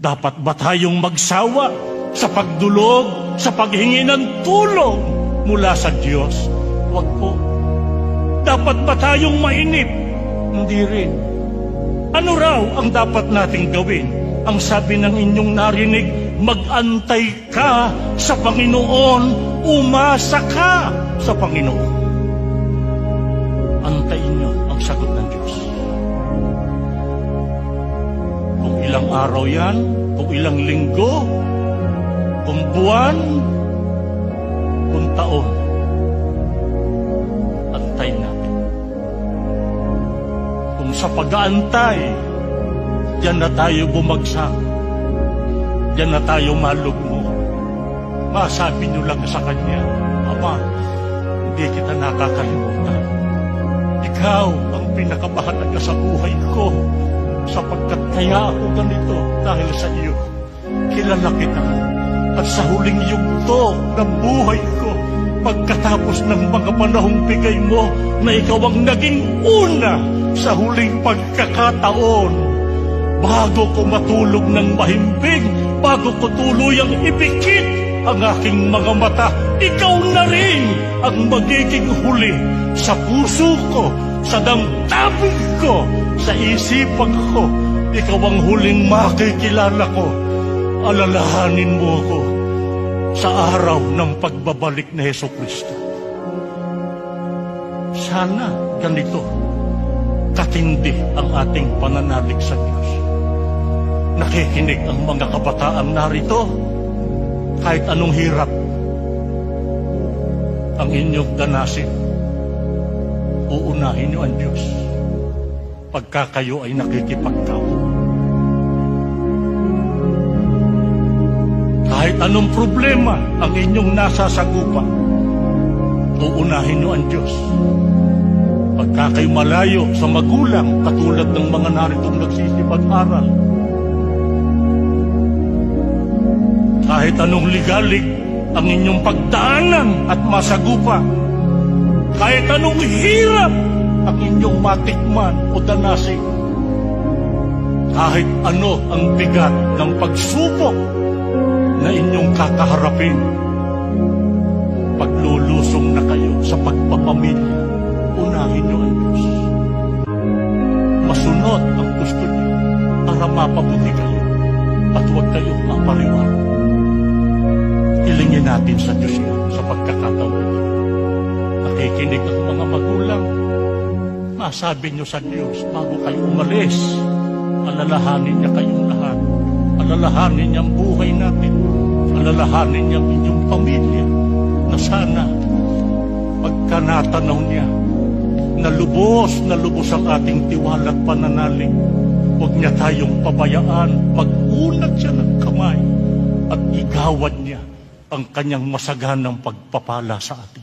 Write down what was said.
Dapat ba tayong magsawa sa pagdulog, sa paghingi ng tulong mula sa Diyos? Huwag po. Dapat ba tayong mainip? Hindi rin. Ano raw ang dapat nating gawin? Ang sabi ng inyong narinig, mag-antay ka sa Panginoon, umasa ka sa Panginoon. Araw yan, kung ilang linggo, kung buwan, kung taon, antay natin. Kung sa pag-aantay, diyan na tayo bumagsak, diyan na tayo malugmo, masabi niyo lang sa Kanya, Ama, hindi kita nakakalimutan. Ikaw ang pinakamahalaga sa buhay ko sapagkat kaya ako ganito dahil sa iyo. Kilala kita at sa huling yugto ng buhay ko pagkatapos ng mga panahong bigay mo na ikaw ang naging una sa huling pagkakataon bago ko matulog ng mahimbing, bago ko tuluyang ipikit ang aking mga mata, ikaw na rin ang magiging huli sa puso ko, sa damdamin ko, sa isipan ko. Ikaw ang huling makikilala ko. Alalahanin mo ko sa araw ng pagbabalik ni Heso Kristo. Sana ganito katindi ang ating pananalig sa Diyos. Nakikinig ang mga kabataan narito kahit anong hirap ang inyong danasin. Uunahin niyo ang Diyos pagka kayo ay nakikipagkawa. Kahit anong problema ang inyong nasasagupa, uunahin niyo ang Diyos. Pagka kayo malayo sa magulang, katulad ng mga naritong nagsisipag-aral, kahit anong ligalig ang inyong pagdaanan at masagupa, kahit anong hirap ang inyong matikman o danasin, kahit ano ang bigat ng pagsubok na inyong kakaharapin, paglulusong na kayo sa pagpapamilya, unahin niyo ang Diyos. Masunod ang gusto niyo para mapabuti kayo at huwag kayong mapariwara. Ilingin natin sa Diyos yun sa pagkakataon. Nakikinig ang mga magulang. Masabi niyo sa Diyos bago kayo umalis, alalahanin niya kayong lahat. Alalahanin niya ang buhay natin. Alalahanin niya ang inyong pamilya na sana pagka natanaw niya na lubos na lubos ang ating tiwala at pananalig. Huwag niya tayong pabayaan. Pag-unat siya ng kamay at igawad niya ang kanyang masaganang pagpapala sa atin.